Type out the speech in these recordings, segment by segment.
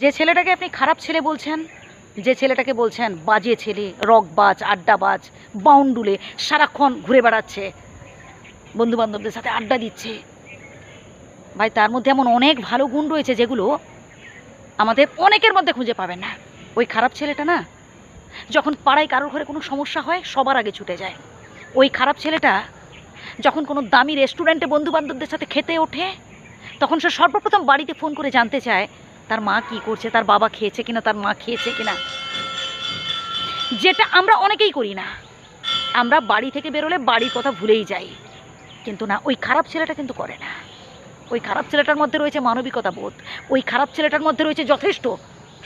যে ছেলেটাকে আপনি খারাপ ছেলে বলছেন, যে ছেলেটাকে বলছেন, বাজে ছেলে, রকবাজ, আড্ডাবাজ, বাউন্ডুলে সারাক্ষণ ঘুরে বেড়াচ্ছে বন্ধু বান্ধবদের সাথে আড্ডা দিচ্ছে। ভাই, তার মধ্যে এমন অনেক ভালো গুণ রয়েছে যেগুলো আমাদের অনেকের মধ্যে খুঁজে পাবেন না। ওই খারাপ ছেলেটা না, যখন পাড়ায় কারোর ঘরে কোনো সমস্যা হয়, সবার আগে ছুটে যায়। ওই খারাপ ছেলেটা যখন কোনো দামি রেস্টুরেন্টে বন্ধু বান্ধবদের সাথে খেতে ওঠে, তখন সে সর্বপ্রথম বাড়িতে ফোন করে জানতে চায় তার মা কি করছে, তার বাবা খেয়েছে কিনা, তার মা খেয়েছে কিনা? যেটা আমরা অনেকেই করি না। আমরা বাড়ি থেকে বেরোলে বাড়ির কথা ভুলেই যাই। কিন্তু না, ওই খারাপ ছেলেটা কিন্তু করে না। ওই খারাপ ছেলেটার মধ্যে রয়েছে মানবিকতা বোধ। ওই খারাপ ছেলেটার মধ্যে রয়েছে যথেষ্ট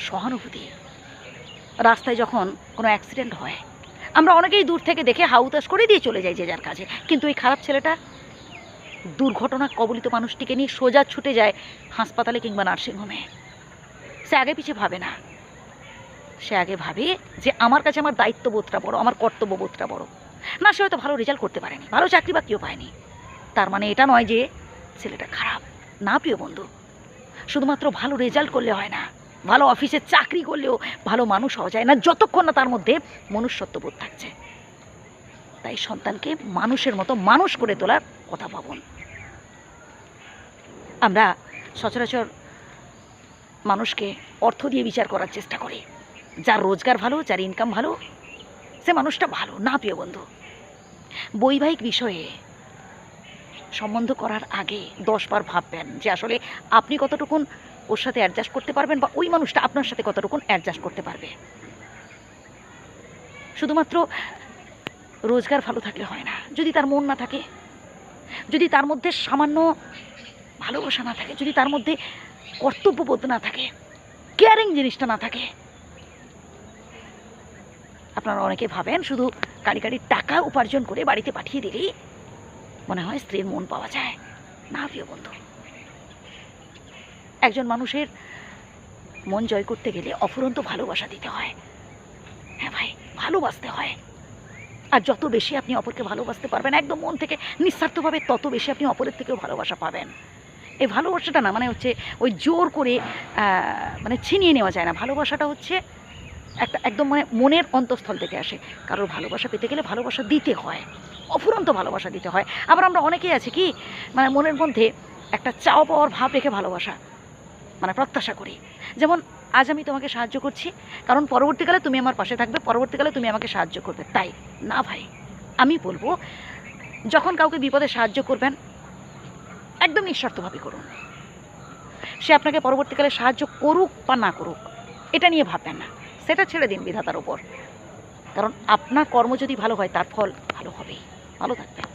সহানুভূতি। রাস্তায় যখন কোনো অ্যাক্সিডেন্ট হয়, আমরা অনেকেই দূর থেকে দেখে হাউতাস করে দিয়ে চলে যাই যে যার কাছে। কিন্তু ওই খারাপ ছেলেটা দুর্ঘটনা কবলিত মানুষটিকে নিয়ে সোজা ছুটে যায় হাসপাতালে কিংবা নার্সিংহোমে। সে আগে পিছিয়ে ভাবে না। সে আগে ভাবে যে আমার কাছে আমার দায়িত্ববোধটা বড়, আমার কর্তব্যবোধটা বড়। না, সে হয়তো ভালো রেজাল্ট করতে পারেনি, ভালো চাকরি বাকরিও পায়নি। তার মানে এটা নয় যে ছেলেটা খারাপ। না, প্রিয় বন্ধু, শুধুমাত্র ভালো রেজাল্ট করলে হয় না, ভালো অফিসে চাকরি করলেও ভালো মানুষ হওয়া যায় না, যতক্ষণ না তার মধ্যে মনুষ্যত্ববোধ থাকছে। তাই সন্তানকে মানুষের মতো মানুষ করে তোলার কথা ভাবুন। আমরা সচরাচর মানুষকে অর্থ দিয়ে বিচার করার চেষ্টা করে। যার রোজগার ভালো, যার ইনকাম ভালো, সে মানুষটা ভালো, না প্রিয় বন্ধু। বৈবাহিক বিষয়ে সম্বন্ধ করার আগে দশবার ভাববেন যে আসলে আপনি কতটুকুন ওর সাথে অ্যাডজাস্ট করতে পারবেন বা ওই মানুষটা আপনার সাথে কতটুকুন অ্যাডজাস্ট করতে পারবে। শুধুমাত্র রোজগার ভালো থাকলে হয় না। যদি তার মন না থাকে, যদি তার মধ্যে সামান্য ভালোবাসা না থাকে, যদি তার মধ্যে কর্তব্যবোধ না থাকে কেয়ারিং জিনিসটা না থাকে, আপনারা অনেকে ভাবেন শুধু কারি কারি টাকা উপার্জন করে বাড়িতে পাঠিয়ে দিলেই মনে হয় স্ত্রীর মন পাওয়া যায়। না, প্রিয় বন্ধু। একজন মানুষের মন জয় করতে গেলে অফুরন্ত ভালোবাসা দিতে হয়। হ্যাঁ ভাই, ভালোবাসতে হয়। আর যত বেশি আপনি অপরকে ভালোবাসতে পারবেন, একদম মন থেকে নিঃস্বার্থভাবে তত বেশি আপনি অপরের থেকেও ভালোবাসা পাবেন। এই ভালোবাসাটা না মানে হচ্ছে ওই জোর করে মানে ছিনিয়ে নেওয়া যায় না। ভালোবাসাটা হচ্ছে একটা একদম মানে মনের অন্তঃস্থল থেকে আসে। কারোর ভালোবাসা পেতে গেলে ভালোবাসা দিতে হয়। অফুরন্ত ভালোবাসা দিতে হয়। আবার আমরা অনেকেই আছি কি মানে মনের মধ্যে একটা চাওয়া পাওয়ার ভাব রেখে ভালোবাসা মানে প্রত্যাশা করি। যেমন আজ আমি তোমাকে সাহায্য করছি, কারণ পরবর্তীকালে তুমি আমার পাশে থাকবে, পরবর্তীকালে তুমি আমাকে সাহায্য করবে। তাই না ভাই, আমি বলব, যখন কাউকে বিপদে সাহায্য করবেন একদম নিঃস্বার্থভাবে করুন সে আপনাকে পরবর্তীকালে সাহায্য করুক বা না করুক, এটা নিয়ে ভাববেন না। সেটা ছেড়ে দিন বিধাতার ওপর কারণ আপনার কর্ম যদি ভালো হয়, তার ফল ভালো হবেই। ভালো থাকবেন।